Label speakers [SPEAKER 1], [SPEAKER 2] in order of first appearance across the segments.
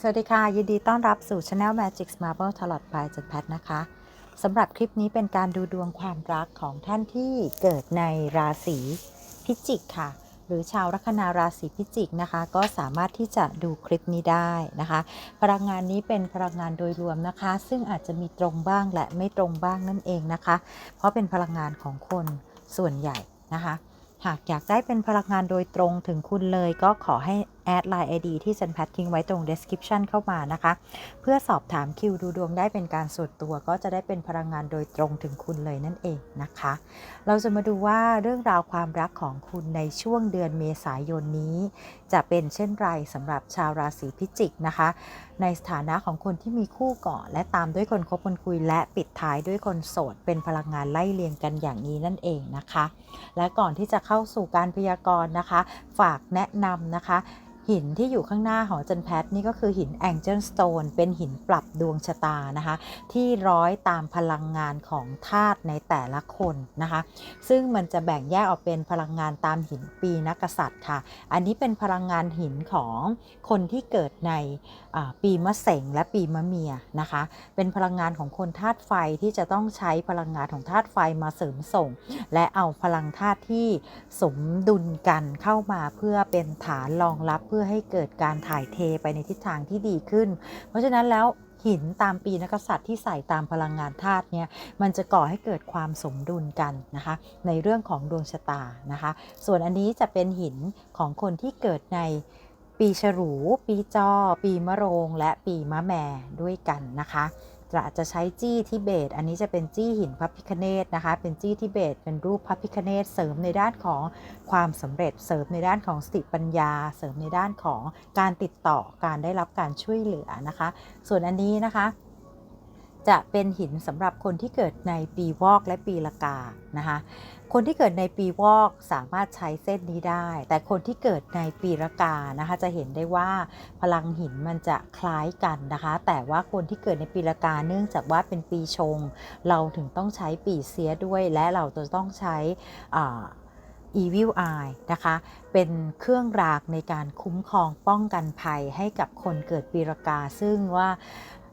[SPEAKER 1] สวัสดีค่ะ ยินดีต้อนรับสู่ Channel Magic Marble Tarot by จันแพทนะคะสำหรับคลิปนี้เป็นการดูดวงความรักของท่านที่เกิดในราศีพิจิกค่ะ หรือชาวลัคนาราศีพิจิกนะคะ ก็สามารถที่จะดูคลิปนี้ได้นะคะ พลังงานนี้เป็นพลังงานโดยรวมนะคะ ซึ่งอาจจะมีตรงบ้างและไม่ตรงบ้างนั่นเองนะคะ เพราะเป็นพลังงานของคนส่วนใหญ่นะคะ หากอยากได้เป็นพลังงานโดยตรงถึงคุณเลยก็ขอให้ แอดไลน์ ID ที่จันแพททิ้งไว้ตรง description เข้ามานะคะ เพื่อสอบถามคิวดูดวงได้เป็นการส่วนตัวก็จะได้เป็นพลังงานโดยตรงถึงคุณเลยนั่นเองนะคะ เราจะมาดูว่าเรื่องราวความรักของคุณในช่วงเดือนเมษายนนี้ จะเป็นเช่นไรสำหรับชาวราศีพิจิกนะคะ ในสถานะของคนที่มีคู่ก่อนและตามด้วยคนคบคนคุยและปิดท้ายด้วยคนโสด เป็นพลังงานไล่เลียงกันอย่างนี้นั่นเองนะคะ และก่อนที่จะเข้าสู่การพยากรณ์นะคะ ฝากแนะนำนะคะ หินที่อยู่ข้างหน้าขอจันแพทนี่ก็คือหิน Angel Stone เป็นหินปรับดวงชะตานะคะ ที่ร้อยตามพลังงานของธาตุในแต่ละคนนะคะ ซึ่งมันจะแบ่งแยกออกเป็นพลังงานตามหินปีนักษัตริย์ค่ะ อันนี้เป็นพลังงานหินของคนที่เกิดในปีมะเสงและปีมะเมียนะคะ เป็นพลังงานของคนธาตุไฟที่จะต้องใช้พลังงานของธาตุไฟมาเสริมส่ง และเอาพลังธาตุที่สมดุลกันเข้ามาเพื่อเป็นฐานรองรับเพื่อื่อให้เกิดการถ่ายเทไปในทิศทางที่ดีขึ้น เพราะฉะนั้นแล้วหินตามปีนักษัตริย์ที่ใส่ตามพลังงานธาตุเนี่ยมันจะก่อให้เกิดความสมดุลกันนะคะ ในเรื่องของดวงชะตานะคะ ส่วนอันนี้จะเป็นหินของคนที่เกิดในปีฉลู ปีจอ ปีมะโรง และปีมะแม่ด้วยกันนะคะ จะจะใช้จี้ทิเบต อันนี้จะเป็นจี้หินพระพิคเนตนะคะ เป็นจี้ทิเบต เป็นรูปพระพิคเนตเสริมในด้านของความสำเร็จ เสริมในด้านของสติปัญญา เสริมในด้านของการติดต่อ การได้รับการช่วยเหลือนะคะ ส่วนอันนี้นะคะจะเป็นหินสำหรับคนที่เกิดในปีวอกและปีละกานะคะ คนที่เกิดในปีวอกสามารถใช้เส้นนี้ได้ แต่คนที่เกิดในปีละกานะคะ จะเห็นได้ว่าพลังหินมันจะคล้ายกันนะคะ แต่ว่าคนที่เกิดในปีละกาเนื่องจากว่าเป็นปีชง เราถึงต้องใช้ปีเสียด้วย และเราจะต้องใช้อ่า Evil Eye นะคะ เป็นเครื่องรางในการคุ้มครองป้องกันภัยให้กับคนเกิดปีรากา ซึ่งว่า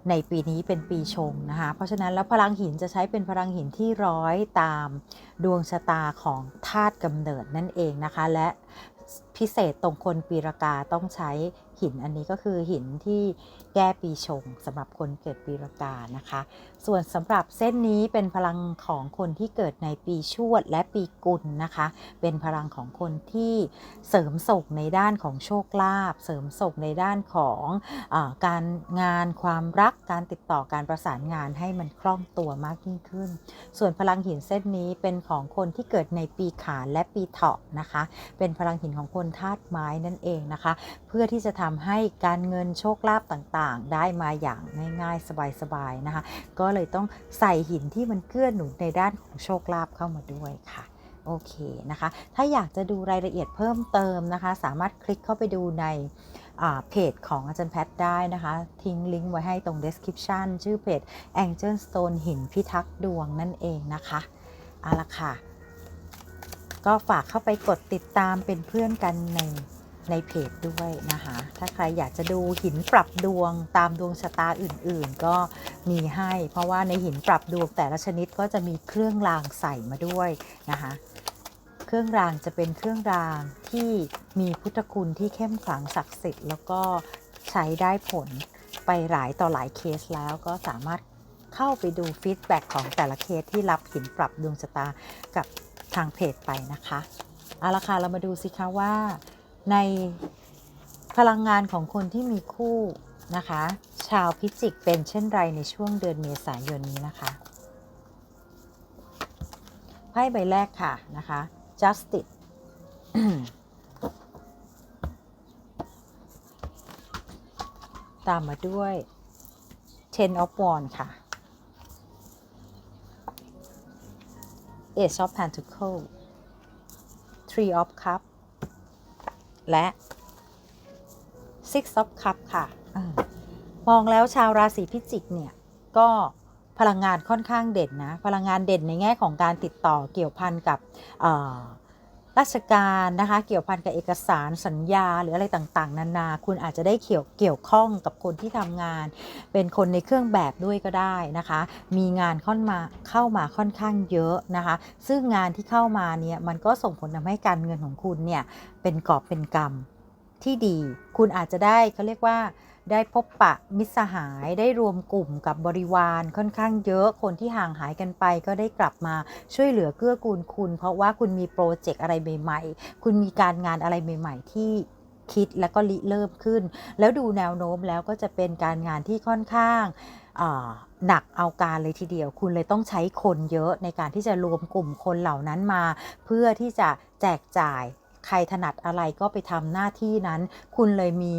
[SPEAKER 1] ในปีนี้เป็นปีชงนะคะ เพราะฉะนั้นแล้วพลังหินจะใช้เป็นพลังหินที่ร้อยตามดวงชะตาของธาตุกำเนิดนั่นเองนะคะ และพิเศษตรงคนปีรากาต้องใช้หินอันนี้ก็คือหินที่ แก้ปีชงสำหรับคนเกิดปีรากานะคะ ส่วนสำหรับเส้นนี้เป็นพลังของคนที่เกิดในปีชวดและปีกุลนะคะ เป็นพลังของคนที่เสริมส่งในด้านของโชคลาภเสริมส่งในด้านของอการงานความรักการติดต่อการประสานงานให้มันคล่องตัวมากยิ่งขึ้น ส่วนพลังหินเส้นนี้เป็นของคนที่เกิดในปีขานและปีเถาะนะคะ เป็นพลังหินของคนธาตุไม้นั่นเองนะคะ เพื่อที่จะทำให้การเงินโชคลาภต่างๆ ได้มาอย่างง่ายๆ สบายๆนะคะ ก็เลยต้องใส่หินที่มันเกื้อหนุนในด้านของโชคลาภเข้ามาด้วยค่ะโอเคนะคะ ถ้าอยากจะดูรายละเอียดเพิ่มเติมนะคะ สามารถคลิกเข้าไปดูในเพจของอาจารย์แพทย์ได้นะคะ ทิ้งลิงก์ไว้ให้ตรง description ชื่อเพจ Angel Stone หินพิทักษ์ดวงนั่นเองนะคะเอาละค่ะ ก็ฝากเข้าไปกดติดตามเป็นเพื่อนกันใน ในเพจด้วยนะคะ ถ้าใครอยากจะดูหินปรับดวงตามดวงชะตาอื่นๆ ก็มีให้ เพราะว่าในหินปรับดวงแต่ละชนิดก็จะมีเครื่องรางใส่มาด้วยนะคะ เครื่องรางจะเป็นเครื่องรางที่มีพุทธคุณที่เข้มขลังศักดิ์สิทธิ์แล้วก็ใช้ได้ผลไปหลายต่อหลายเคสแล้วก็สามารถเข้าไปดูฟีดแบ็กของแต่ละเคสที่รับหินปรับดวงชะตากับทางเพจไปนะคะ เอาละค่ะเรามาดูสิคะว่า ในพลังงานของคนที่มีคู่นะคะ ชาวพิจิกเป็นเช่นไรในช่วงเดือนเมษายนนี้นะคะไพ่ใบแรกค่ะนะคะ justice ตามมาด้วย ten of wands ค่ะ ace of pentacles three of cups และ six of cup ค่ะเออมองแล้วชาวราศีพิจิกเนี่ย ก็พลังงานค่อนข้างเด่นนะ พลังงานเด่นในแง่ของการติดต่อเกี่ยวพันกับเอ่อ ราชการนะคะเกี่ยวพันกับเอกสารสัญญาหรืออะไรต่างๆ นานา คุณอาจจะได้เกี่ยวเกี่ยวข้องกับคนที่ทำงาน เป็นคนในเครื่องแบบด้วยก็ได้นะคะ มีงานเข้ามาเข้ามาค่อนข้างเยอะนะคะ ซึ่งงานที่เข้ามาเนี่ยมันก็ส่งผลทำให้การเงินของคุณเนี่ยเป็นกอบเป็นกำที่ดี คุณอาจจะได้เขาเรียกว่า ได้พบปะมิตรสหายได้รวมกลุ่มกับบริวารค่อนข้างเยอะคนที่ห่างหายกันไป ก็ได้กลับมาช่วยเหลือเกื้อกูลคุณ เพราะว่าคุณมีโปรเจกต์อะไรใหม่ๆ คุณมีการงานอะไรใหม่ ๆ ที่คิดแล้วก็ริเริ่มขึ้น แล้วดูแนวโน้มแล้วก็จะเป็นการงานที่ค่อนข้างาหนักเอาการเลยทีเดียว คุณเลยต้องใช้คนเยอะในการที่จะรวมกลุ่มคนเหล่านั้นมา เพื่อที่จะแจกจ่ายใครถนัดอะไรก็ไปทำหน้าที่นั้น คุณเลยมี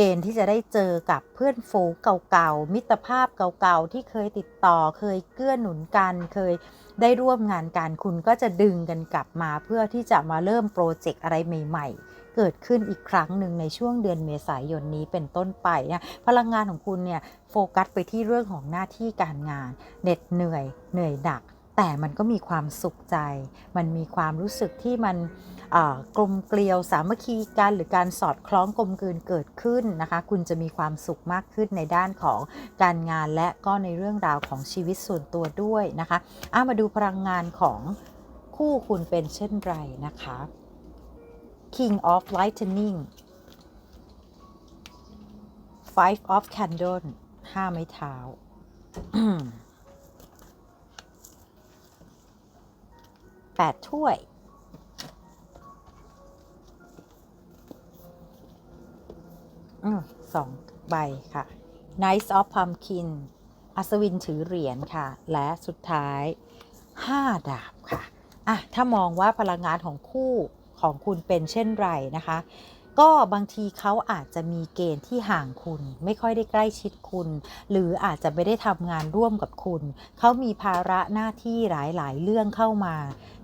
[SPEAKER 1] เกณฑ์ที่จะได้เจอกับเพื่อนฝูงเก่าๆ มิตรภาพเก่าๆ ที่เคยติดต่อ เคยเกื้อหนุนกัน เคยได้ร่วมงานกัน คุณก็จะดึงกันกลับมาเพื่อที่จะมาเริ่มโปรเจกต์อะไรใหม่ ๆ เกิดขึ้นอีกครั้งหนึ่งในช่วงเดือนเมษายนนี้เป็นต้นไปนะพลังงานของคุณเนี่ยโฟกัสไปที่เรื่องของหน้าที่การงานเหน็ดเหนื่อยเหนื่อยหนัก แต่มันก็มีความสุขใจ มันมีความรู้สึกที่มันกลมเกลียวสามัคคีกันหรือการสอดคล้องกลมกลืนเกิดขึ้นนะคะ คุณจะมีความสุขมากขึ้นในด้านของการงานและก็ในเรื่องราวของชีวิตส่วนตัวด้วยนะคะอามาดูพลังงานของคู่คุณเป็นเช่นไรนะคะ King of Lightning Five of Candle ห้าไม้เท้า แปดถ้วย อืมสองใบค่ะ Knight of Pumpkin อัศวินถือเหรียญค่ะ และสุดท้าย 5 ดาบค่ะ อะ ถ้ามองว่าพลังงานของคู่ของคุณเป็นเช่นไรนะคะ ก็บางทีเขาอาจจะมีเกณฑ์ที่ห่างคุณ ไม่ค่อยได้ใกล้ชิดคุณ หรืออาจจะไม่ได้ทำงานร่วมกับคุณ เขามีภาระหน้าที่หลาย ๆ เรื่องเข้ามา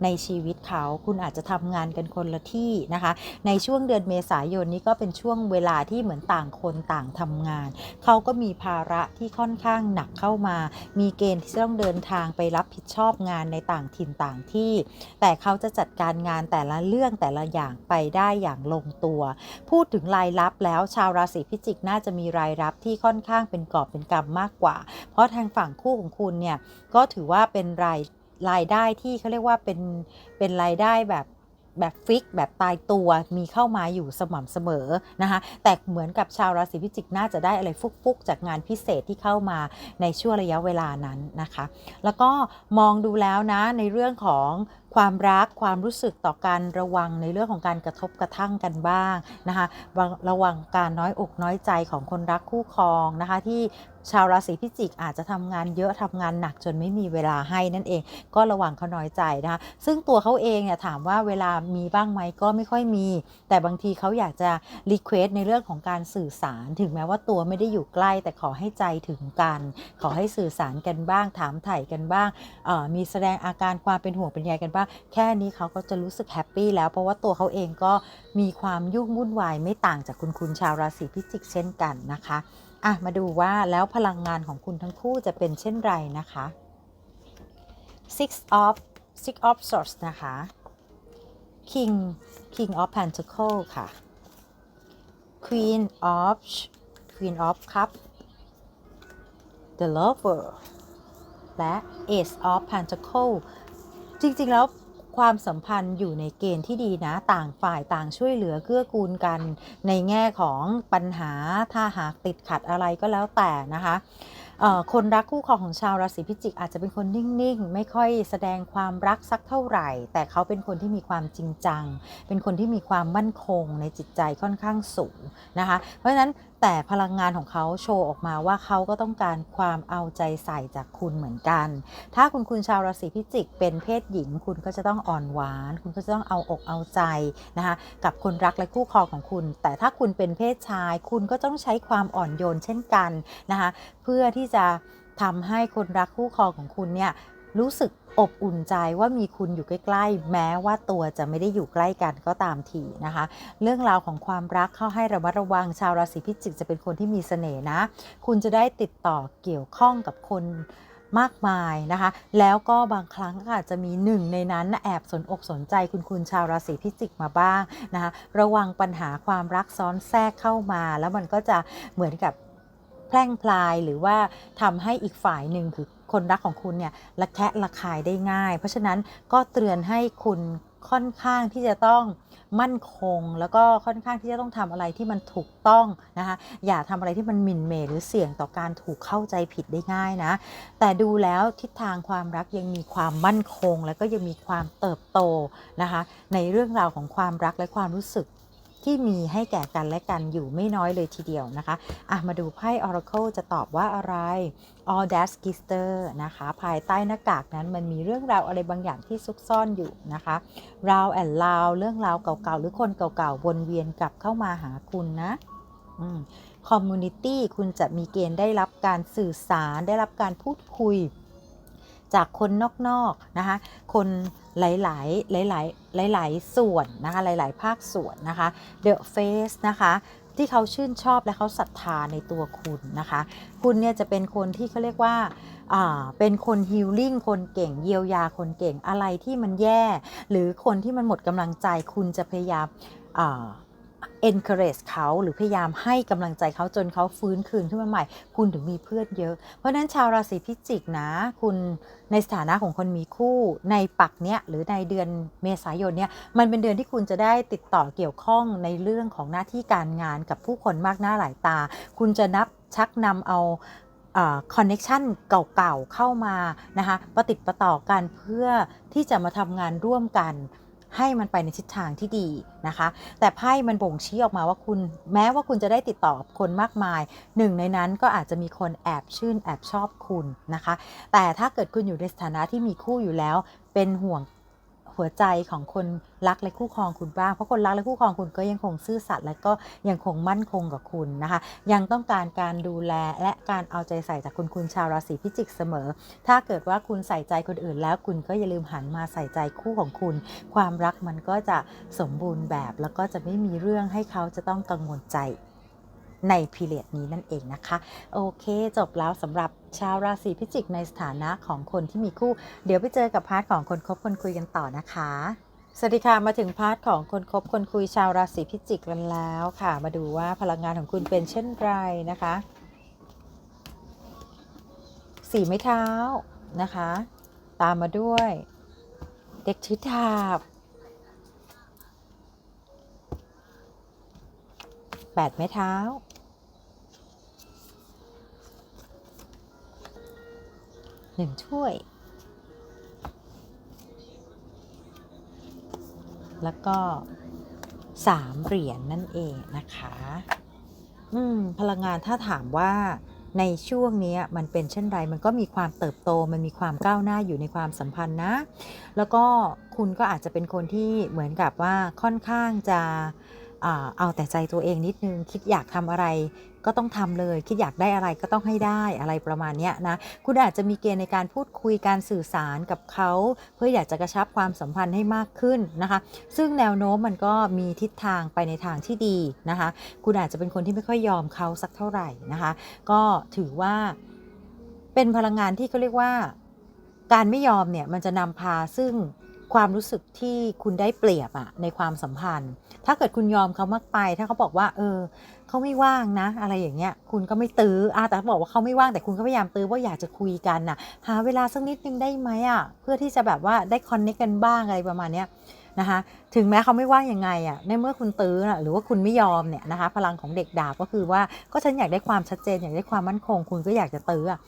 [SPEAKER 1] ในชีวิตเขา คุณอาจจะทำงานกันคนละที่นะคะ ในช่วงเดือนเมษายนนี้ก็เป็นช่วงเวลาที่เหมือนต่างคนต่างทำงาน เขาก็มีภาระที่ค่อนข้างหนักเข้ามา มีเกณฑ์ที่จะต้องเดินทางไปรับผิดชอบงานในต่างถิ่นต่างที่ แต่เขาจะจัดการงานแต่ละเรื่องแต่ละอย่างไปได้อย่างลงตัวพูดถึงรายรับแล้วชาวราศีพิจิกน่าจะมีรายรับที่ค่อนข้างเป็นกอบเป็นกำมากกว่า เพราะทางฝั่งคู่ของคุณเนี่ยก็ถือว่าเป็นรายรายได้ที่เขาเรียกว่าเป็นเป็นรายได้แบบแบบฟิกแบบตายตัวมีเข้ามาอยู่สม่ำเสมอนะคะแต่เหมือนกับชาวราศีพิจิกน่าจะได้อะไรฟุกๆ จากงานพิเศษที่เข้ามาในช่วงระยะเวลานั้นนะคะ แล้วก็มองดูแล้วนะในเรื่องของ ความรักความรู้สึกต่อการระวังในเรื่องของการกระทบกระทั่งกันบ้างนะคะระวังการน้อยอกน้อยใจของคนรักคู่ครองนะคะที่ชาวราศีพิจิกอาจจะทำงานเยอะทำงานหนักจนไม่มีเวลาให้นั่นเอง ก็ระวังเขาน้อยใจนะคะซึ่งตัวเขาเองเนี่ยถามว่าเวลามีบ้างไหมก็ไม่ค่อยมี แต่บางทีเขาอยากจะรีเควสในเรื่องของการสื่อสาร ถึงแม้ว่าตัวไม่ได้อยู่ใกล้ แต่ขอให้ใจถึงกัน ขอให้สื่อสารกันบ้าง ถามไถ่กันบ้างมีแสดงอาการความเป็นห่วงเป็นใยกันบ้างแค่นี้เขาก็จะรู้สึกแฮปปี้แล้วเพราะว่าตัวเขาเองก็มีความยุ่งวุ่นวายไม่ต่างจากคุณคุณชาวราศีพิจิกเช่นกันนะคะอะมาดูว่าแล้วพลังงานของคุณทั้งคู่จะเป็นเช่นไรนะคะ six of six of swords นะคะ king king of pentacle ค่ะ queen of queen of cup the lover และ ace of pentacle จริงๆแล้วความสัมพันธ์อยู่ในเกณฑ์ที่ดีนะ ต่างฝ่ายต่างช่วยเหลือเกื้อกูลกัน ในแง่ของปัญหาถ้าหากติดขัดอะไรก็แล้วแต่นะคะคนรักคู่ครองของชาวราศีพิจิกอาจจะเป็นคนนิ่งๆ ไม่ค่อยแสดงความรักสักเท่าไหร่ แต่เขาเป็นคนที่มีความจริงจัง เป็นคนที่มีความมั่นคงในจิตใจค่อนข้างสูงนะคะ เพราะฉะนั้น แต่พลังงานของเขาโชว์ออกมาว่าเขาก็ต้องการความเอาใจใส่จากคุณเหมือนกัน ถ้าคุณคุณชาวราศีพิจิก เป็นเพศหญิง คุณก็จะต้องอ่อนหวาน คุณก็จะต้องเอาอกเอาใจนะคะกับคนรักและคู่ครองของคุณ แต่ถ้าคุณเป็นเพศชาย คุณก็ต้องใช้ความอ่อนโยนเช่นกันนะคะเพื่อที่จะทำให้คนรักคู่ครองของคุณเนี่ย รู้สึกอบอุ่นใจว่ามีคุณอยู่ใกล้ ๆ แม้ว่าตัวจะไม่ได้อยู่ใกล้กันก็ตามทีนะคะ เรื่องราวของความรักเข้าให้ระมัดระวังชาวราศีพิจิกจะเป็นคนที่มีเสน่ห์นะ คุณจะได้ติดต่อเกี่ยวข้องกับคนมากมายนะคะ แล้วก็บางครั้งก็อาจจะมีหนึ่งในนั้นแอบสนอกสนใจคุณคุณชาวราศีพิจิกมาบ้างนะคะ ระวังปัญหาความรักซ้อนแทรกเข้ามา แล้วมันก็จะเหมือนกับแพร่งพลายหรือว่าทำให้อีกฝ่ายหนึ่งคือ คนรักของคุณเนี่ยระแคะระคายได้ง่าย เพราะฉะนั้นก็เตือนให้คุณค่อนข้างที่จะต้องมั่นคง แล้วก็ค่อนข้างที่จะต้องทำอะไรที่มันถูกต้องนะคะอย่าทำอะไรที่มันหมิ่นเมหรือเสี่ยงต่อการถูกเข้าใจผิดได้ง่ายนะ แต่ดูแล้วทิศทางความรักยังมีความมั่นคง แล้วก็ยังมีความเติบโตนะคะในเรื่องราวของความรักและความรู้สึก ที่มีให้แก่กันและกันอยู่ไม่น้อยเลยทีเดียวนะคะอะมาดูไพ่ Oracle จะตอบว่าอะไร All That Gister นะคะ ภายใต้หน้ากากนั้นมันมีเรื่องราวอะไรบางอย่างที่ซุกซ่อนอยู่นะคะราวแอนลาวเรื่องราวเก่าๆ หรือคนเก่าๆ วนเวียนกลับเข้ามาหาคุณนะคอมมูนิตี้คุณจะมีเกณฑ์ได้รับการสื่อสารได้รับการพูดคุย จากคนนอกๆนะคะ คนหลายๆหลายๆหลายๆส่วนนะคะ หลาย ๆ ภาคส่วนนะคะ The Face นะคะที่เขาชื่นชอบและเขาศรัทธาในตัวคุณนะคะ คุณเนี่ยจะเป็นคนที่เขาเรียกว่าอ่าเป็นคนฮิลลิ่งคนเก่งเยียวยาคนเก่งอะไรที่มันแย่ หรือคนที่มันหมดกำลังใจคุณจะพยายามอ่า encourage เขาหรือพยายามให้กำลังใจเขาจนเขาฟื้นคืนขึ้นมาใหม่ คุณถึงมีเพื่อนเยอะ เพราะนั้นชาวราศีพิจิกนะ คุณในสถานะของคนมีคู่ในปักเนี้ยหรือในเดือนเมษายนเนี้ยมันเป็นเดือนที่คุณจะได้ติดต่อเกี่ยวข้องในเรื่องของหน้าที่การงานกับผู้คนมากหน้าหลายตา คุณจะนับชักนำเอาคอนเน็ชันเก่าๆเข้ามานะคะประติดประต่อกันเพื่อที่จะมาทำงานร่วมกัน ให้มันไปในทิศทางที่ดีนะคะ แต่ไพ่มันบ่งชี้ออกมาว่าคุณ แม้ว่าคุณจะได้ติดต่อกับคนมากมาย หนึ่งในนั้นก็อาจจะมีคนแอบชื่นแอบชอบคุณนะคะ แต่ถ้าเกิดคุณอยู่ในสถานะที่มีคู่อยู่แล้ว เป็นห่วง หัวใจของคนรักและคู่ครองคุณบ้าง เพราะคนรักและคู่ครองคุณก็ยังคงซื่อสัตย์และก็ยังคงมั่นคงกับคุณนะคะ ยังต้องการการดูแลและการเอาใจใส่จากคุณคุณชาวราศีพิจิกเสมอ ถ้าเกิดว่าคุณใส่ใจคนอื่น แล้วคุณก็อย่าลืมหันมาใส่ใจคู่ของคุณ ความรักมันก็จะสมบูรณ์แบบ แล้วก็จะไม่มีเรื่องให้เขาจะต้องกังวลใจ ในพีเรียดนี้นั่นเองนะคะ โอเคจบแล้วสำหรับชาวราศีพิจิกในสถานะของคนที่มีคู่ เดี๋ยวไปเจอกับพาร์ทของคนคบคนคุยกันต่อนะคะสวัสดีค่ะ มาถึงพาร์ทของคนคบคนคุยชาวราศีพิจิกกันแล้วค่ะ มาดูว่าพลังงานของคุณเป็นเช่นไรนะคะสีไม้เท้านะคะ ตามมาด้วย เด็กถือดาบแปดไม้เท้า หนึ่งถ้วย แล้วก็สามเหรียญนนั่นเองนะคะ อืม พลังงานถ้าถามว่าในช่วงนี้มันเป็นเช่นไรมันก็มีความเติบโตมันมีความก้าวหน้าอยู่ในความสัมพันธ์นะ แล้วก็คุณก็อาจจะเป็นคนที่เหมือนกับว่าค่อนข้างจะ เอาแต่ใจตัวเองนิดนึง คิดอยากทำอะไรก็ต้องทำเลย คิดอยากได้อะไรก็ต้องให้ได้อะไรประมาณนี้นะ คุณอาจจะมีเกณฑ์ในการพูดคุยการสื่อสารกับเขา เพื่ออยากจะกระชับความสัมพันธ์ให้มากขึ้นนะคะ ซึ่งแนวโน้มมันก็มีทิศทางไปในทางที่ดีนะคะ คุณอาจจะเป็นคนที่ไม่ค่อยยอมเขาสักเท่าไหร่นะคะ ก็ถือว่าเป็นพลังงานที่เขาเรียกว่า การไม่ยอมเนี่ยมันจะนำพาซึ่ง ความรู้สึกที่คุณได้เปรียบอะในความสัมพันธ์ ถ้าเกิดคุณยอมเขามากไป ถ้าเขาบอกว่า เออเขาไม่ว่างนะ อะไรอย่างเงี้ย คุณก็ไม่ตื้ออาแต่ถ้าบอกว่าเขาไม่ว่างแต่คุณก็พยายามตื้อว่าอยากจะคุยกันนะหาเวลาสักนิดนึงได้ไหมอะเพื่อที่จะแบบว่าได้คอนเนคกันบ้างอะไรประมาณเนี้ย นะคะถึงแม้เขาไม่ว่ายังไงอะในเมื่อคุณตื้อนะหรือว่าคุณไม่ยอมเนี่ยนะคะพลังของเด็กดาบก็คือว่าก็ฉันอยากได้ความชัดเจนอยากได้ความมั่นคง คุณก็อยากจะตื้ออะ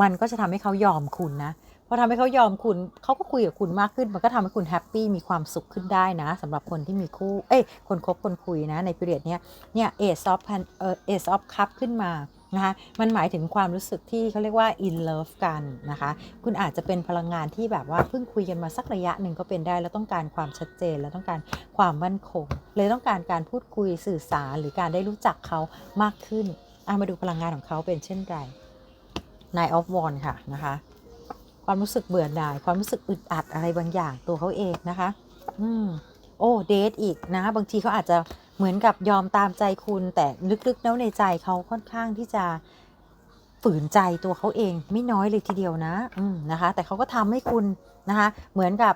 [SPEAKER 1] มันก็จะทำให้เขายอมคุณนะพอทำให้เขายอมคุณเขาก็คุยกับคุณมากขึ้น มันก็ทำให้คุณแฮปปี้มีความสุขขึ้นได้นะสำหรับคนที่มีคู่เอ้ยคนคบคนคุยนะในปีเรียดเนี้ยเนี่ยเอซอฟเออเอซอฟคัพขึ้นมา นะคะมันหมายถึงความรู้สึกที่เขาเรียกว่า in love กันนะคะ คุณอาจจะเป็นพลังงานที่แบบว่าเพิ่งคุยกันมาสักระยะหนึ่งก็เป็นได้ แล้วต้องการความชัดเจน แล้วต้องการความมั่นคง เลยต้องการการพูดคุยสื่อสารหรือการได้รู้จักเขามากขึ้นอามาดูพลังงานของเขาเป็นเช่นไร Nine of Wands ค่ะนะคะ ความรู้สึกเบื่อหน่าย ความรู้สึกอึดอัดอะไรบางอย่างตัวเขาเองนะคะ อืมโอ้เดทอีกนะ บางทีเขาอาจจะ เหมือนกับยอมตามใจคุณแต่ลึกๆแล้วในใจเขาค่อนข้างที่จะฝืนใจตัวเขาเองไม่น้อยเลยทีเดียวนะนะคะ แต่เขาก็ทำให้คุณนะคะ เหมือนกับ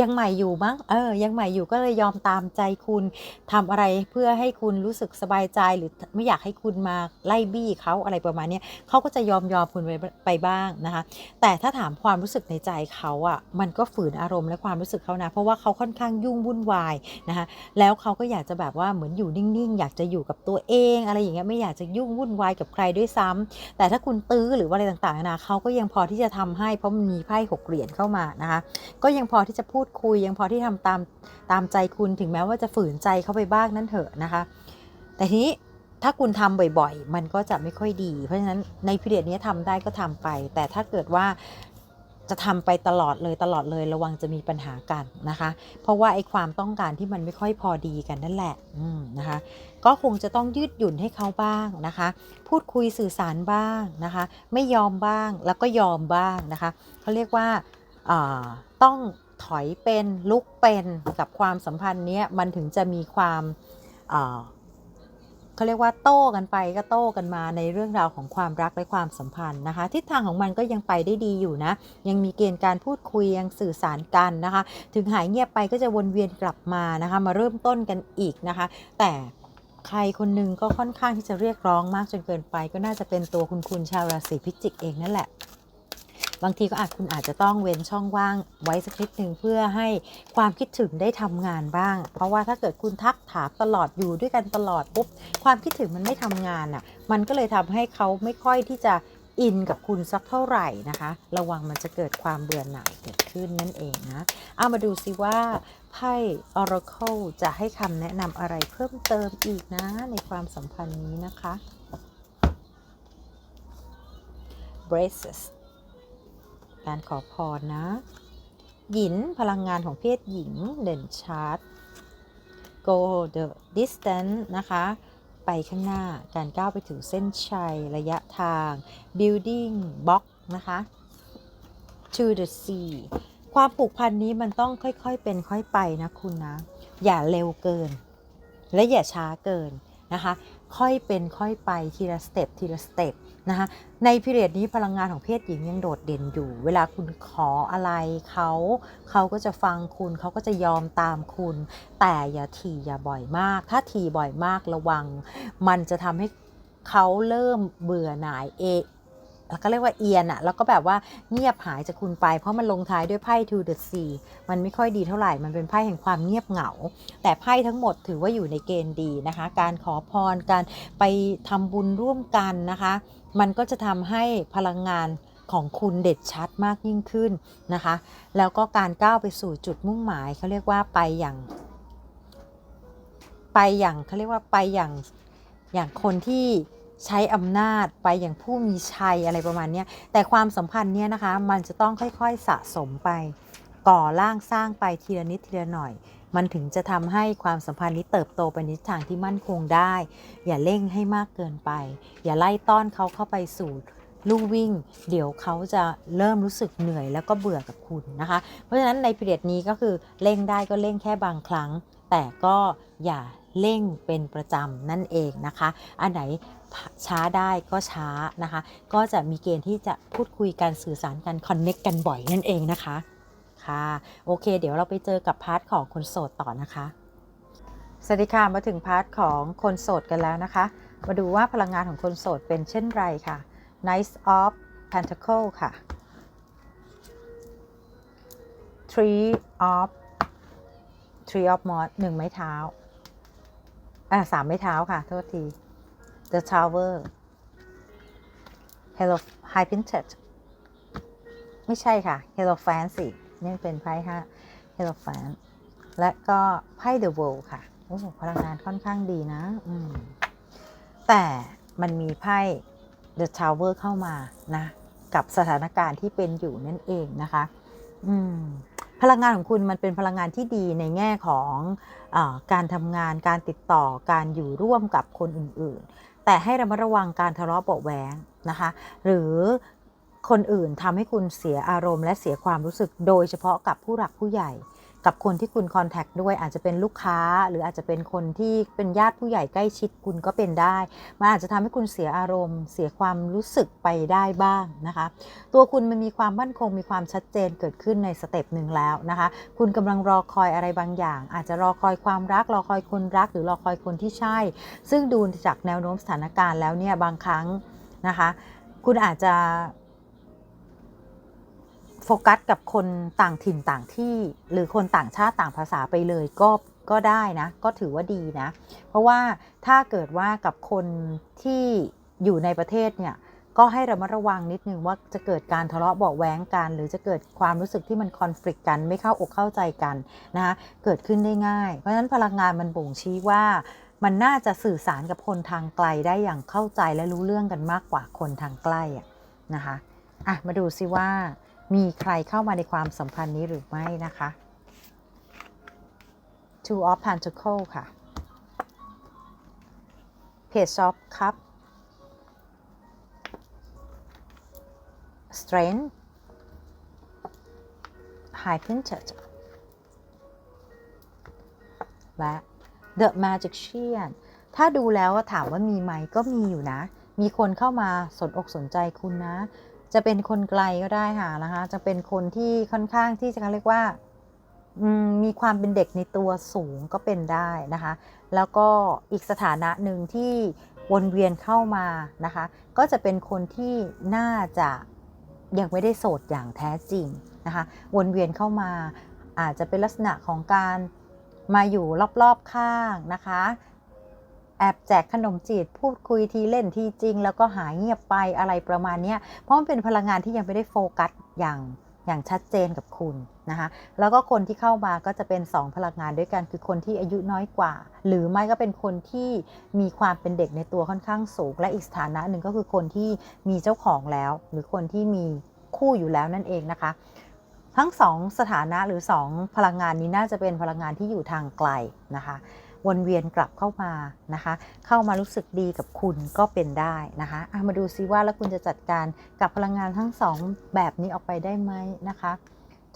[SPEAKER 1] ยังใหม่อยู่มั้ง เออ ยังใหม่อยู่ก็เลยยอมตามใจคุณทำอะไรเพื่อให้คุณรู้สึกสบายใจหรือไม่อยากให้คุณมาไล่บี้เขาอะไรประมาณนี้เขาก็จะยอมยอมคุณไปไปบ้างนะคะ แต่ถ้าถามความรู้สึกในใจเขาอะ่ะ มันก็ฝืนอารมณ์และความรู้สึกเขานะ เพราะว่าเขาค่อนข้างยุ่งวุ่นวายนะคะ แล้วเขาก็อยากจะแบบว่าเหมือนอยู่นิ่งๆ อยากจะอยู่กับตัวเอง อะไรอย่างเงี้ย ไม่อยากจะยุ่งวุ่นวายกับใครด้วยซ้ำแต่ถ้าคุณตื้อหรือว่าอะไรต่างๆนะเขาก็ยังพอที่จะทำให้ เพราะมันมีไพ่หกเหรียญเข้ามานะคะ ก็ยังพอที่จะพูดคุยยังพอที่ทำตามตามใจคุณถึงแม้ว่าจะฝืนใจเขาไปบ้างนั่นเถอะนะคะ แต่ทีนี้ถ้าคุณทำบ่อยๆ มันก็จะไม่ค่อยดี เพราะฉะนั้นในพิเรียดนี้ทำได้ก็ทำไป แต่ถ้าเกิดว่าจะทำไปตลอดเลยตลอดเลยระวังจะมีปัญหากันนะคะ เพราะว่าไอ้ความต้องการที่มันไม่ค่อยพอดีกันนั่นแหละนะคะ ก็คงจะต้องยืดหยุ่นให้เขาบ้างนะคะ พูดคุยสื่อสารบ้างนะคะ ไม่ยอมบ้างแล้วก็ยอมบ้างนะคะเขาเรียกว่าต้อง ถอยเป็นลุกเป็นกับความสัมพันธ์เนี้ยมันถึงจะมีความเขาเรียกว่าโต้กันไปก็โต้กันมาในเรื่องราวของความรักและความสัมพันธ์นะคะ ทิศทางของมันก็ยังไปได้ดีอยู่นะ ยังมีเกณฑ์การพูดคุยยังสื่อสารกันนะคะ ถึงหายเงียบไปก็จะวนเวียนกลับมานะคะ มาเริ่มต้นกันอีกนะคะ แต่ใครคนหนึ่งก็ค่อนข้างที่จะเรียกร้องมากจนเกินไป ก็น่าจะเป็นตัวคุณคุณชาวราศีพิจิกเองนั่นแหละ บางทีก็อาจคุณอาจจะต้องเว้นช่องว่างไว้สักนิดหนึ่งเพื่อให้ความคิดถึงได้ทำงานบ้าง เพราะว่าถ้าเกิดคุณทักถามตลอดอยู่ด้วยกันตลอดปุ๊บความคิดถึงมันไม่ทำงานอะมันก็เลยทำให้เขาไม่ค่อยที่จะอินกับคุณสักเท่าไหร่นะคะ ระวังมันจะเกิดความเบื่อหน่ายเกิดขึ้นนั่นเองนะ เอามาดูซิว่าไพ่ Oracle จะให้คำแนะนำอะไรเพิ่มเติมอีกนะในความสัมพันธ์นี้นะคะ Braces การขอพรนะ หยินพลังงานของเพศหญิงเด่นชัด go the distance นะคะ ไปข้างหน้าการก้าวไปถึงเส้นชัยระยะทาง building block นะคะ to the sea ความผูกพันนี้มันต้องค่อยๆเป็นค่อยไปนะคุณนะ อย่าเร็วเกิน และอย่าช้าเกินนะคะ ค่อยเป็นค่อยไปทีละสเต็ปทีละสเต็ป นะคะในพิเรียดนี้พลังงานของเพศหญิงยังโดดเด่นอยู่ เวลาคุณขออะไรเขาเขาก็จะฟังคุณเขาก็จะยอมตามคุณ แต่อย่าถี่อย่าบ่อยมาก ถ้าถี่บ่อยมากระวัง มันจะทำให้เขาเริ่มเบื่อหน่ายเอ แล้วก็เรียกว่าเอียนอะแล้วก็แบบว่าเงียบหายจากคุณไป เพราะมันลงท้ายด้วยไพ่ to the sea มันไม่ค่อยดีเท่าไหร่ มันเป็นไพ่แห่งความเงียบเหงา แต่ไพ่ทั้งหมดถือว่าอยู่ในเกณฑ์ดีนะคะ การขอพร การไปทำบุญร่วมกันนะคะ มันก็จะทำให้พลังงานของคุณเด็ดชัดมากยิ่งขึ้นนะคะ แล้วก็การก้าวไปสู่จุดมุ่งหมายเขาเรียกว่าไปอย่าง ไปอย่างเขาเรียกว่าไปอย่างอย่างคนที่ ใช้อำนาจไปอย่างผู้มีชัยอะไรประมาณนี้แต่ความสัมพันธ์เนี้ยนะคะมันจะต้องค่อยๆสะสมไป ก่อร่างสร้างไปทีละนิดทีละหน่อย มันถึงจะทำให้ความสัมพันธ์นี้เติบโตไปในทิศทางที่มั่นคงได้ อย่าเร่งให้มากเกินไป อย่าไล่ต้อนเขาเข้าไปสู่ลู่วิ่ง เดี๋ยวเขาจะเริ่มรู้สึกเหนื่อยแล้วก็เบื่อกับคุณนะคะ เพราะฉะนั้นในพีเรียดนี้ก็คือเร่งได้ก็เร่งแค่บางครั้ง แต่ก็อย่า เร่งเป็นประจำนั่นเองนะคะ อันไหนช้าได้ก็ช้านะคะ ก็จะมีเกณฑ์ที่จะพูดคุยกันสื่อสารกันคอนเน็กกันบ่อยนั่นเองนะคะค่ะโอเค เดี๋ยวเราไปเจอกับพาร์ทของคนโสดต่อนะคะสวัสดีค่ะมาถึงพาร์ทของคนโสดกันแล้วนะคะ มาดูว่าพลังงานของคนโสดเป็นเช่นไรค่ะ Knight of Pentacle ค่ะ Three of Three of m o s หนึ่งไม้เท้า อ่าสามไม้เท้าค่ะ โทษที The Tower Hello High Pinted ไม่ใช่ค่ะ Hello Fancy นี่เป็นไพ่ห้า Hello Fan และก็ไพ่ The World ค่ะ โอ้พลังงานค่อนข้างดีนะ อืม แต่มันมีไพ่ The Tower เข้ามานะ กับสถานการณ์ที่เป็นอยู่นั่นเองนะคะ อืม พลังงานของคุณมันเป็นพลังงานที่ดีในแง่ของอการทำงานการติดต่อการอยู่ร่วมกับคนอื่นๆ แต่ให้ระมัดระวังการทะเลาะเบาะแหวงนะคะ หรือคนอื่นทำให้คุณเสียอารมณ์และเสียความรู้สึกโดยเฉพาะกับผู้หลักผู้ใหญ่ กับคนที่คุณคอนแทคด้วยอาจจะเป็นลูกค้า หรืออาจจะเป็นคนที่เป็นญาติผู้ใหญ่ใกล้ชิดคุณก็เป็นได้ มันอาจจะทำให้คุณเสียอารมณ์ เสียความรู้สึกไปได้บ้างนะคะ ตัวคุณมันมีความมั่นคงมีความชัดเจนเกิดขึ้นในสเต็ปหนึ่งแล้วนะคะ คุณกำลังรอคอยอะไรบางอย่าง อาจจะรอคอยความรัก รอคอยคนรัก หรือรอคอยคนที่ใช่ ซึ่งดูจากแนวโน้มสถานการณ์แล้วเนี่ยบางครั้งนะคะ คุณอาจจะ โฟกัสกับคนต่างถิ่นต่างที่หรือคนต่างชาติต่างภาษาไปเลยก็ก็ได้นะ ก็ถือว่าดีนะ เพราะว่าถ้าเกิดว่ากับคนที่อยู่ในประเทศเนี่ยก็ให้ระมัดระวังนิดนึงว่าจะเกิดการทะเลาะเบาะแว้งกัน หรือจะเกิดความรู้สึกที่มันคอน FLICT กันไม่เข้าอกเข้าใจกันนะคะเกิดขึ้นได้ง่าย เพราะฉะนั้นพลังงานมันบ่งชี้ว่ามันน่าจะสื่อสารกับคนทางไกลได้อย่างเข้าใจและรู้เรื่องกันมากกว่าคนทางใกล้นะคะอะมาดูซิว่า มีใครเข้ามาในความสัมพันธ์นี้หรือไม่นะคะ Two of Pentacles ค่ะ Page of Cup Strength High Priestess และ The Magician ถ้าดูแล้วถามว่ามีไหมก็มีอยู่นะ มีคนเข้ามาสนอกสนใจคุณนะ จะเป็นคนไกลก็ได้ค่ะนะคะ จะเป็นคนที่ค่อนข้างที่จะเรียกว่ามีความเป็นเด็กในตัวสูงก็เป็นได้นะคะ แล้วก็อีกสถานะหนึ่งที่วนเวียนเข้ามานะคะ ก็จะเป็นคนที่น่าจะยังไม่ได้โสดอย่างแท้จริงนะคะ วนเวียนเข้ามาอาจจะเป็นลักษณะของการมาอยู่รอบๆข้างนะคะ แอบแจกขนมจีบพูดคุยทีเล่นทีจริง แล้วก็หายเงียบไปอะไรประมาณนี้เพราะมันเป็นพลังงานที่ยังไม่ได้โฟกัสอย่างอย่างชัดเจนกับคุณนะคะแล้วก็คนที่เข้ามาก็จะเป็น 2 พลังงานด้วยกันคือคนที่อายุน้อยกว่า หรือไม่ก็เป็นคนที่มีความเป็นเด็กในตัวค่อนข้างสูง และอีกสถานะหนึ่งก็คือคนที่มีเจ้าของแล้ว หรือคนที่มีคู่อยู่แล้วนั่นเองนะคะ ทั้งสองสถานะหรือ 2 พลังงานนี้น่าจะเป็นพลังงานที่อยู่ทางไกลนะคะ วนเวียนกลับเข้ามานะคะ เข้ามารู้สึกดีกับคุณก็เป็นได้นะคะะมาดูซิว่าแล้วคุณจะจัดการกับพลังงานทั้งสองแบบนี้ออกไปได้ไหมนะคะ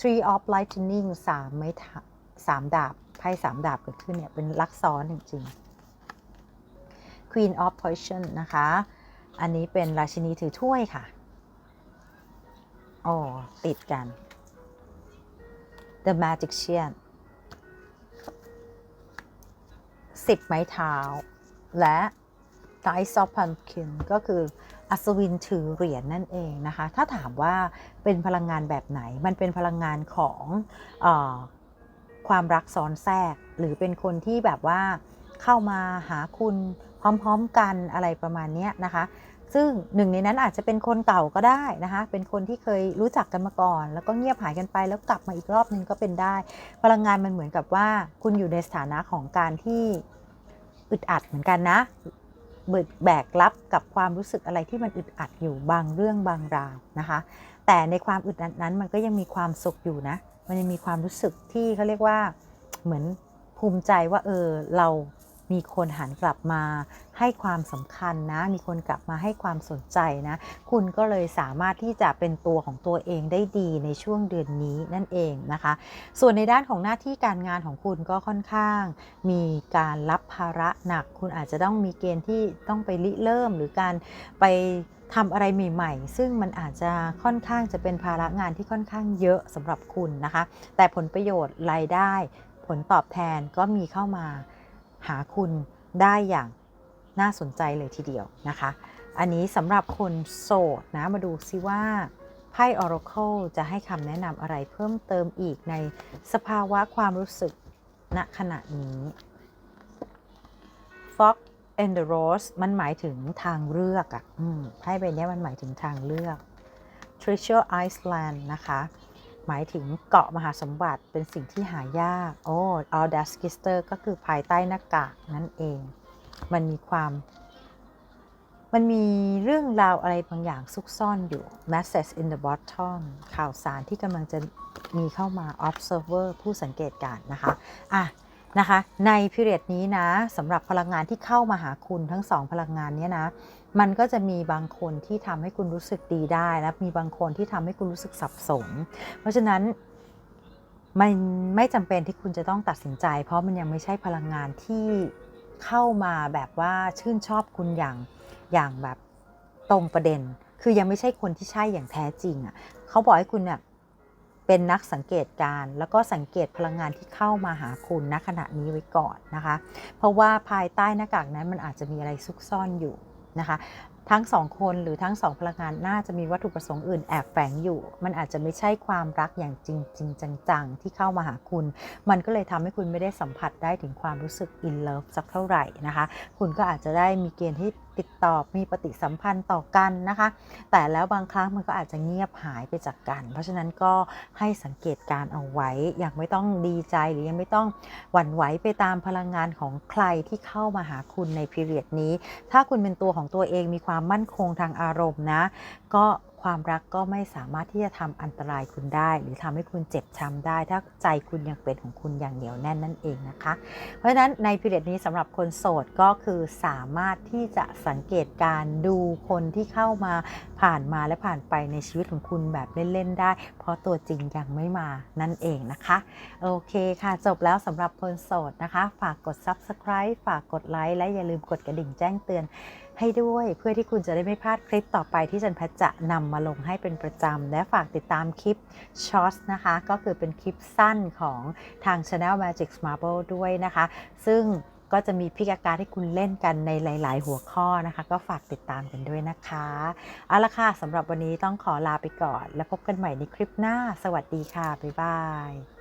[SPEAKER 1] Tree of Lightning สามไม้ถาสามดาบไพ่สามดาบเกิดขึ้นเนี่ยเป็นลักซ้อนจริงๆ Queen of Potion นะคะ อันนี้เป็นราชินีถือถ้วยค่ะอ๋อติดกัน The Magician 10 ไม้เท้า และ Dice of Pumpkin ก็คืออัศวินถือเหรียญนั่นเองนะคะ ถ้าถามว่าเป็นพลังงานแบบไหน มันเป็นพลังงานของอความรักซ้อนแทรก หรือเป็นคนที่แบบว่าเข้ามาหาคุณพร้อมๆกันอะไรประมาณนี้นะคะ ซึ่งหนึ่งในนั้นอาจจะเป็นคนเก่าก็ได้นะคะ เป็นคนที่เคยรู้จักกันมาก่อน แล้วก็เงียบหายกันไปแล้วกลับมาอีกรอบนึงก็เป็นได้ พลังงานมันเหมือนกับว่า คุณอยู่ในสถานะของการที่ อึดอัดเหมือนกันนะเบิดแบกรับกับความรู้สึกอะไรที่มันอึดอัดอยู่บางเรื่องบางราวนะคะ แต่ในความอึดอัดนั้นมันก็ยังมีความสุขอยู่นะ มันยังมีความรู้สึกที่เขาเรียกว่าเหมือนภูมิใจว่าเออเรา มีคนหันกลับมาให้ความสำคัญนะ มีคนกลับมาให้ความสนใจนะ คุณก็เลยสามารถที่จะเป็นตัวของตัวเองได้ดีในช่วงเดือนนี้นั่นเองนะคะ ส่วนในด้านของหน้าที่การงานของคุณก็ค่อนข้าง มีการรับภาระหนัก คุณอาจจะต้องมีเกณฑ์ที่ต้องไปริเริ่มหรือการไปทำอะไรใหม่ๆ ซึ่งมันอาจจะค่อนข้างจะเป็นภาระงานที่ค่อนข้างเยอะสำหรับคุณนะคะ แต่ผลประโยชน์รายได้ ผลตอบแทนก็มีเข้ามา หาคุณได้อย่างน่าสนใจเลยทีเดียวนะคะ อันนี้สำหรับคนโสดนะ มาดูซิว่าไพ่ Oracle จะให้คำแนะนำอะไรเพิ่มเติมอีกในสภาวะความรู้สึกณขณะนี้ Fox and the Rose มันหมายถึงทางเลือกอะ่ะไพ่ใบนี้มันหมายถึงทางเลือก Treasure Island นะคะ หมายถึงเกาะมหาสมบัติเป็นสิ่งที่หายากโอ้ออดัสกิสเตอร์ก็คือภายใต้หน้ากากนั่นเอง มันมีความ มันมีเรื่องราวอะไรบางอย่างซุกซ่อนอยู่ Message in the bottom ข่าวสารที่กำลังจะมีเข้ามา Observer ผู้สังเกตการณ์นะคะ อะ นะคะในพิเรียดนี้นะสำหรับพลังงานที่เข้ามาหาคุณทั้งสองพลังงานเนี้ยนะมันก็จะมีบางคนที่ทำให้คุณรู้สึกดีได้ และมีบางคนที่ทำให้คุณรู้สึกสับสน เพราะฉะนั้นมันไม่จำเป็นที่คุณจะต้องตัดสินใจ เพราะมันยังไม่ใช่พลังงานที่เข้ามาแบบว่าชื่นชอบคุณอย่างอย่างแบบตรงประเด็น คือยังไม่ใช่คนที่ใช่อย่างแท้จริงอะเขาบอกให้คุณเนี่ย เป็นนักสังเกตการแล้วก็สังเกตพลังงานที่เข้ามาหาคุณณขณะนี้ไว้ก่อนนะคะ เพราะว่าภายใต้หน้ากากนั้นมันอาจจะมีอะไรซุกซ่อนอยู่นะคะ ทั้งสองคนหรือทั้งสองพลังงานน่าจะมีวัตถุประสงค์อื่นแอบแฝงอยู่ มันอาจจะไม่ใช่ความรักอย่างจริงจริงจังๆ ที่เข้ามาหาคุณ มันก็เลยทำให้คุณไม่ได้สัมผัสได้ถึงความรู้สึก in love สักเท่าไหร่นะคะ คุณก็อาจจะได้มีเกณฑ์ที่ ติดต่อมีปฏิสัมพันธ์ต่อกันนะคะ แต่แล้วบางครั้งมันก็อาจจะเงียบหายไปจากกัน เพราะฉะนั้นก็ให้สังเกตการเอาไว้ ยังไม่ต้องดีใจหรือยังไม่ต้องหวั่นไหวไปตามพลังงานของใครที่เข้ามาหาคุณในพีเรียดนี้ ถ้าคุณเป็นตัวของตัวเองมีความมั่นคงทางอารมณ์นะ ก็ ความรักก็ไม่สามารถที่จะทำอันตรายคุณได้ หรือทำให้คุณเจ็บช้ำได้ ถ้าใจคุณยังเป็นของคุณอย่างเหนียวแน่นนั่นเองนะคะ เพราะฉะนั้นในพีเรียดนี้สำหรับคนโสดก็คือสามารถที่จะสังเกตการดูคนที่เข้ามาผ่านมาและผ่านไปในชีวิตของคุณแบบเล่นๆได้ เพราะตัวจริงยังไม่มานั่นเองนะคะ โอเคค่ะจบแล้วสำหรับคนโสดนะคะ ฝากกด subscribe ฝากกดไลค์และอย่าลืมกดกระดิ่งแจ้งเตือน ให้ด้วยเพื่อที่คุณจะได้ไม่พลาดคลิปต่อไปที่จันแพทจะนำมาลงให้เป็นประจำ และฝากติดตามคลิปช็อตนะคะ ก็คือเป็นคลิปสั้นของทาง Channel Magic Marble ด้วยนะคะ ซึ่งก็จะมีพิกาการให้คุณเล่นกันในหลาย ๆ หัวข้อนะคะ ก็ฝากติดตามกันด้วยนะคะ เอาละค่ะสำหรับวันนี้ต้องขอลาไปก่อน แล้วพบกันใหม่ในคลิปหน้า สวัสดีค่ะ บ๊ายบาย